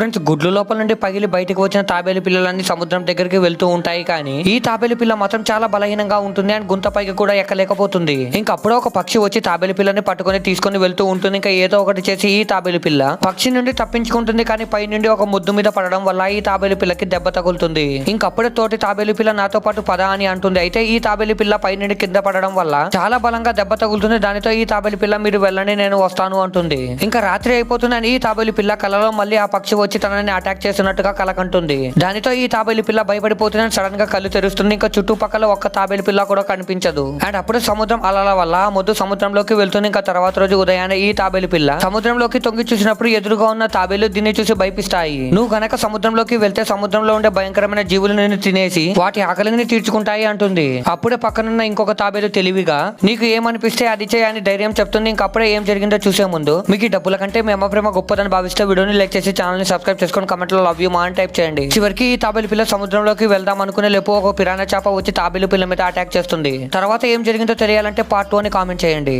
Friends గుడ్లు లోపల నుండి పగిలి బయటకు వచ్చిన తాబేలు పిల్లలన్నీ సముద్రం దగ్గరికి వెళ్తూ ఉంటాయి కానీ ఈ తాబేలు పిల్ల మాత్రం చాలా బలహీనంగా ఉంటుంది అండ్ గుంత పైకి కూడా ఎక్కలేకపోతుంది. ఇంకప్పుడు ఒక పక్షి వచ్చి తాబేలు పిల్లని పట్టుకొని తీసుకొని వెళ్తూ ఉంటుంది. ఇంకా ఏదో ఒకటి చేసి ఈ తాబేలు పిల్ల పక్షి నుండి తప్పించుకుంటుంది కానీ పై నుండి ఒక ముద్దు మీద పడడం వల్ల ఈ తాబేలు పిల్లకి దెబ్బ తగులుతుంది. ఇంకప్పుడే తోటి తాబేలు పిల్ల నాతో పాటు పద అని అంటుంది. అయితే ఈ తాబేలు పిల్ల పై నుండి కింద పడడం వల్ల చాలా బలంగా దెబ్బ తగులుతుంది. దానితో ఈ తాబేలు పిల్ల మీరు వెళ్ళండి నేను వస్తాను అంటుంది. ఇంకా రాత్రి అయిపోతుంది అని ఈ తాబేలు పిల్ల కలలో మళ్ళీ ఆ పక్షి వచ్చి తనని అటాక్ చేస్తున్నట్టుగా కలకంటుంది. దానితో ఈ తాబేలు పిల్ల భయపడిపోతుందని సడన్గా కళ్ళు తెరుస్తుంది. ఇంకా చుట్టుపక్కల ఒక్క తాబేలు పిల్ల కూడా కనిపించదు. అండ్ అప్పుడు సముద్రం అలల వల్ల ఆ మొద్దు సముద్రంలోకి వెళ్తుంది. ఇంకా తర్వాత రోజు ఉదయాన్నే ఈ తాబేలు పిల్ల సముద్రంలోకి తొంగి చూసినప్పుడు ఎదురుగా ఉన్న తాబేలు దీన్ని చూసి భయపిస్తాయి. నువ్వు గనక సముద్రంలోకి వెళ్తే సముద్రంలో ఉండే భయంకరమైన జీవులు నిన్ను తినేసి వాటి ఆకలిని తీర్చుకుంటాయి అంటుంది. అప్పుడే పక్కనున్న ఇంకొక తాబేలు తెలివిగా నీకు ఏమనిపిస్తే అది చేయని ధైర్యం చెప్తుంది. ఇంకప్పుడే ఏం జరిగిందో చూసే ముందు మీకు డబ్బుల కంటే మీ ప్రేమ గొప్పదని భావిస్తే వీడియోని లైక్ చేసి ఛానల్ని సబ్స్క్రైబ్ చేసుకొని కమెంట్లో లవ్ యూ మా అని టైప్ చేయండి. చివరికి ఈ తాబేలు పిల్ల సముద్రంలోకి వెళ్దాం అనుకునే లేపు ఒక పిరానా చేప వచ్చి తాబేలు పిల్ల మీద అటాక్ చేస్తుంది. తర్వాత ఏం జరిగిందో తెలియాలంటే పార్ట్ టూ అని కామెంట్ చేయండి.